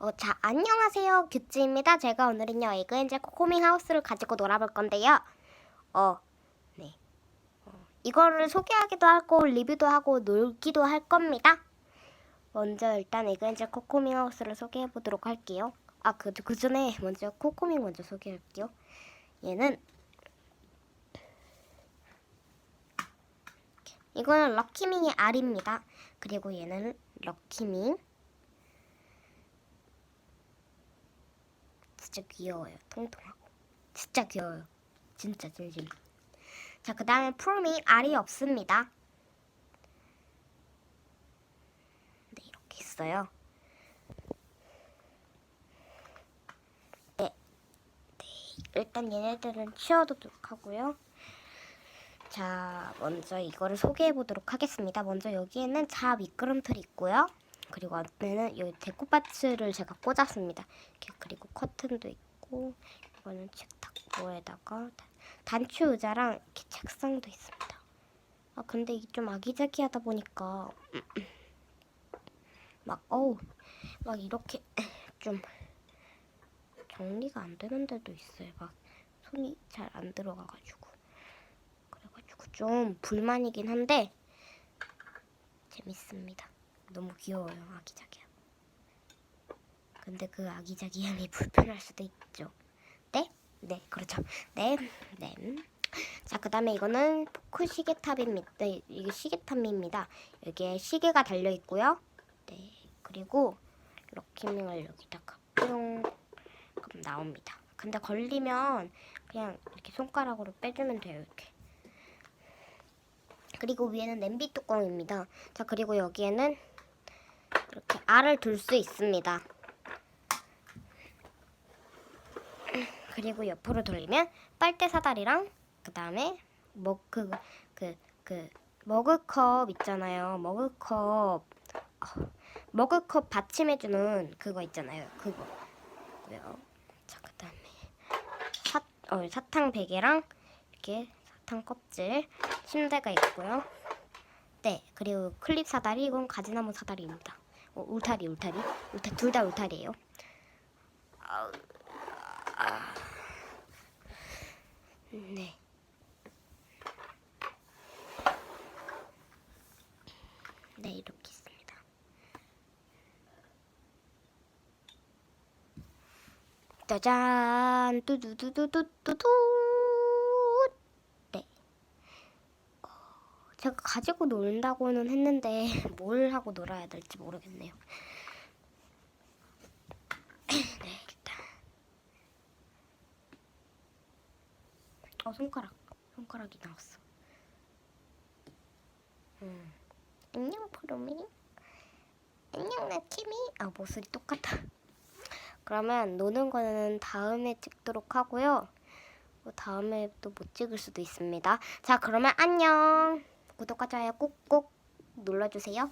어, 자, 안녕하세요. 규찌입니다. 제가 오늘은요, 에그엔젤 코코밍 하우스를 가지고 놀아볼 건데요. 어, 네. 어, 이거를 소개하기도 하고, 리뷰도 하고, 놀기도 할 겁니다. 먼저 일단 에그엔젤 코코밍 하우스를 소개해 보도록 할게요. 아, 그, 그 전에 먼저 코코밍 먼저 소개할게요. 얘는 이거는 럭키밍의 알입니다. 그리고 얘는 럭키밍. 진짜 귀여워요. 통통하고. 진짜 귀여워요. 진짜 진심. 자, 그 다음에 프로밍 알이 없습니다. 네, 이렇게 있어요. 네. 네. 일단 얘네들은 치워두도록 하고요. 자, 먼저 이거를 소개해 보도록 하겠습니다. 먼저 여기에는 자 미끄럼틀이 있고요. 그리고 앞에는 이 데코파츠를 제가 꽂았습니다. 이렇게 그리고 커튼도 있고 이거는 책탁보에다가 단추 의자랑 이렇게 책상도 있습니다. 아 근데 이게 좀 아기자기하다 보니까 막 어우 막 이렇게 좀 정리가 안 되는 데도 있어요. 막 손이 잘 안 들어가가지고 그래가지고 좀 불만이긴 한데 재밌습니다. 너무 귀여워요 아기자기야. 근데 그 아기자기함이 불편할 수도 있죠. 네? 네, 그렇죠. 네, 네. 자, 그 다음에 이거는 포크 시계탑입니다. 네, 이게 시계탑입니다. 여기에 시계가 달려 있고요. 네, 그리고 럭키밍을 여기다가 뿅 그럼 나옵니다. 근데 걸리면 그냥 이렇게 손가락으로 빼주면 돼요. 이렇게. 그리고 위에는 냄비 뚜껑입니다. 자, 그리고 여기에는 이렇게 알을 둘 수 있습니다. 그리고 옆으로 돌리면 빨대 사다리랑 그 다음에 머그 그 그 머그컵 있잖아요. 머그컵 어, 머그컵 받침해주는 그거 있잖아요. 그거고요. 자 그 다음에 사 어, 사탕 베개랑 이렇게 사탕 껍질 침대가 있고요. 네 그리고 클립 사다리 이건 가지나무 사다리입니다. 어, 울타리 울타리 울타 둘다 울타리예요. 네. 네, 이렇게 있습니다. 짜잔! 뚜두두두두두두! 네. 어, 제가 가지고 논다고는 했는데 뭘 하고 놀아야 될지 모르겠네요. 네, 일단. 어, 손가락. 손가락이 나왔어. 음. 안녕, 프로미. 안녕, 나키미. 아, 모습이 똑같아. 그러면 노는 거는 다음에 찍도록 하고요. 뭐 다음에 또 못 찍을 수도 있습니다. 자, 그러면 안녕. 구독과 좋아요 꾹꾹 눌러주세요.